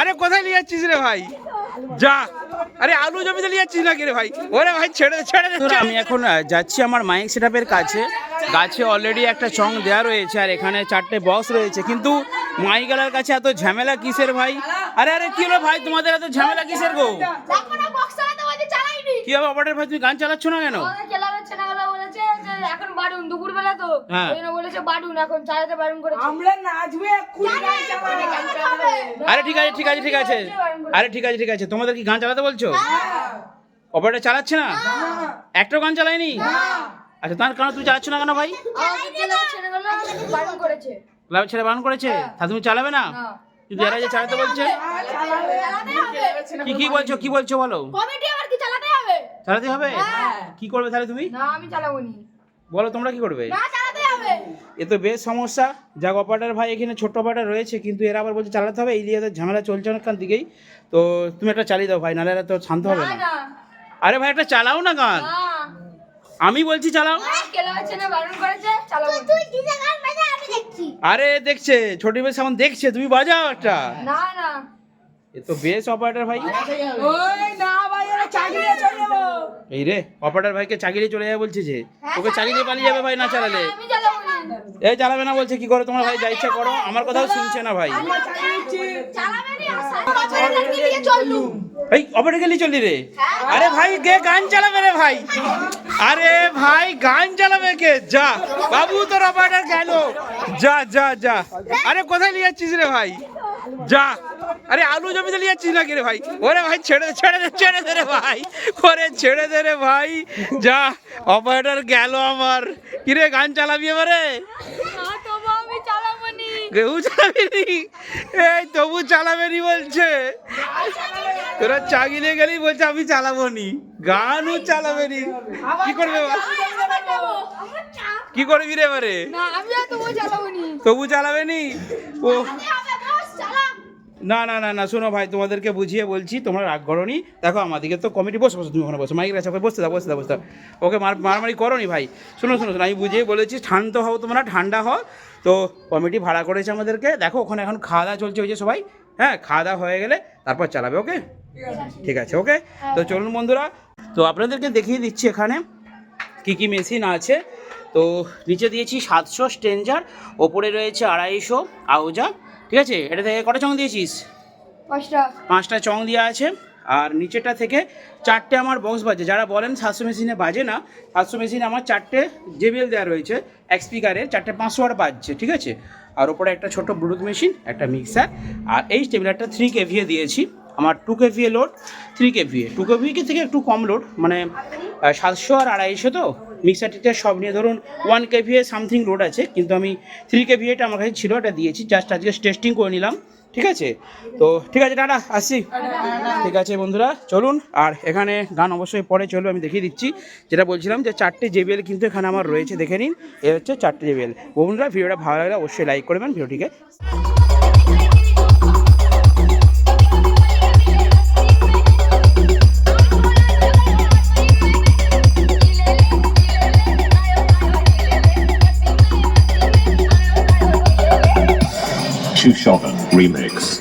আরে কোথায় নিয়ে যাচ্ছিস রে ভাই? যা। আরে আলু জমিতে নিয়ে যাচ্ছিস না নাকি রে ভাই? ওরে ভাই ছেড়ে দে ছেড়ে দে আমি এখন যাচ্ছি আমার মাইক সেটআপের কাছে। গাছে অলরেডি একটা চং দেওয়া রয়েছে আর এখানে চারটে বক্স রয়েছে। কিন্তু মাইকালার কাছে এত ঝামেলা কিসের ভাই? আরে আরে কি হলো ভাই? তোমাদের এত ঝামেলা কিসের গো? কি হবে অপারেটর ভাই তুমি গান চালাচ্ছ না কেন? এখন বাড়ুন দুপুর বেলা তো। হ্যাঁ। বলেছে বাড়ুন এখন চালাতে বারণ করেছে। আমরা নাচবে এক্ষুনি আরে ঠিক আছে ঠিক আছে ঠিক আছে। আরে ঠিক আছে ঠিক আছে। তোমাদের কি গান চালাতে বলছো? অপারেটর চালাচ্ছে না? একটাও গান চালায়নি? আচ্ছা তার কারণ তুমি চালাচ্ছ না কেন ভাই? খেলার ছেলেগুলো বারণ করেছে। তা তুমি চালাবে না? না। কিন্তু এরা যে চালাতে বলছে? কি কি বলছো কি বলছো বলো? কমিটি আবার কি চালাতে হবে? চালাতে হবে? হ্যাঁ। কি করবে তাহলে তুমি? না আমি চালাবো নি। বলো তোমরা কি করবে? না চালাতে হবে। এ তো বেশ সমস্যা। যাক অপারেটার ভাই এখানে ছোট্ট অপারেটার রয়েছে কিন্তু এরা আবার বলছে চালাতে হবে এই দিয়ে তো ঝামেলা চলছে অনেকখান দিকেই। তো তুমি একটা চালিয়ে দাও ভাই নাহলে এরা তো শান্ত হবে না আরে ভাই একটা চালাও না গান। আমি বলছি চালাও। আরে দেখছে ছোট বেশ এখন দেখছে তুমি বাজাও একটা। না না। এ তো বেশ অপারেটার ভাই। না ভাই ওরা চাকরি চলে যাব এই রে অপারেটার ভাইকে চাকরি চলে যাবে বলছে যে ওকে চাকরি পালিয়ে যাবে ভাই না চালালে? আমি চালাবো নি। এই চালাবে না বলছে কি করে তোমার ভাই যা ইচ্ছা করো আমার কথাও শুনছে না ভাই। এই অপারেটার গেলি চললি রে? আরে ভাই কে গান চালাবে রে ভাই? আরে ভাই গান চালাবে কে? যা বাবু তোর অপারেটার গেল। যা যা যা। আরে কোথায় নিয়ে যাচ্ছিস রে ভাই? যা। আরে আলু জমিতে নিয়ে যাচ্ছিস নাকি রে ভাই? ওরে ভাই ছেড়ে ছেড়ে দে ছেড়ে দে রে ভাই। ওরে ছেড়ে দে রে ভাই। যা অপারেটর গেল আমার। কিরে গান চালাবি এবারে? না নি কেউ চালাবে নি এই তবু চালাবে নি বলছে। তোরা চাগিলে গেলেই বলছে আমি চালাবো নি গানও চালাবে নি কি করবে? কি করবি রে এবারে? না তবু চালাবো নি। নি ও। হবে বস চালা না না না না শোনো ভাই তোমাদেরকে বুঝিয়ে বলছি তোমরা রাগ করনি। দেখো আমাদেরকে তো কমিটি বসে বসে তুমি ওখানে বসো। মাইকের আছে বসতে দাও বসতে দাও বসতে ওকে মার মারামারি করনি ভাই। শোনো শোনো শোনো আমি বুঝিয়ে বলেছি শান্ত হও তোমরা ঠান্ডা হও। তো কমিটি ভাড়া করেছে আমাদেরকে। দেখো ওখানে এখন খাওয়া দাওয়া চলছে ওই যে সবাই। হ্যাঁ খাওয়া দাওয়া হয়ে গেলে তারপর চালাবে ওকে? ঠিক আছে। ওকে? তো চলুন বন্ধুরা তো আপনাদেরকে দেখিয়ে দিচ্ছি এখানে। কি কি মেশিন আছে? তো নিচে দিয়েছি সাতশো স্টেঞ্জার ওপরে রয়েছে আড়াইশো আউজা ঠিক আছে? এটা থেকে কটা চং দিয়েছিস? পাঁচটা। পাঁচটা চং দেওয়া আছে। আর নিচেটা থেকে চারটে আমার বক্স বাজে। যারা বলেন সাতশো মেশিনে বাজে না সাতশো মেশিনে আমার চারটে জেবিএল দেওয়া রয়েছে এক স্পিকারের চারটে পাঁচশো ওয়াট বাজছে ঠিক আছে? আর ওপরে একটা ছোট ব্লুটুথ মেশিন একটা মিক্সার আর এই স্টেবিলারটা থ্রি কেভিএ দিয়েছি। আমার two KVA load three KVA two KVA থেকে একটু কম লোড মানে সাতশো আর আড়াইশো তো? মিক্সার টিক্সার সব নিয়ে ধরুন ওয়ান কেভিএ সামথিং লোড আছে, কিন্তু আমি থ্রি কেভিএটা আমার কাছে ছিল এটা দিয়েছি জাস্ট আজকে টেস্টিং করে নিলাম, ঠিক আছে? তো ঠিক আছে, টাটা, আসছি। ঠিক আছে বন্ধুরা, চলুন, আর এখানে গান অবশ্যই পরে চলবে, আমি দেখিয়ে দিচ্ছি। যেটা বলছিলাম যে চারটে জেবিএল কিন্তু এখানে আমার রয়েছে, দেখে নিন, এ হচ্ছে চারটে জেবিএল বন্ধুরা, ভিডিওটা ভালো লাগলে অবশ্যই লাইক করবেন ভিডিওটিকে Shushovan Remix.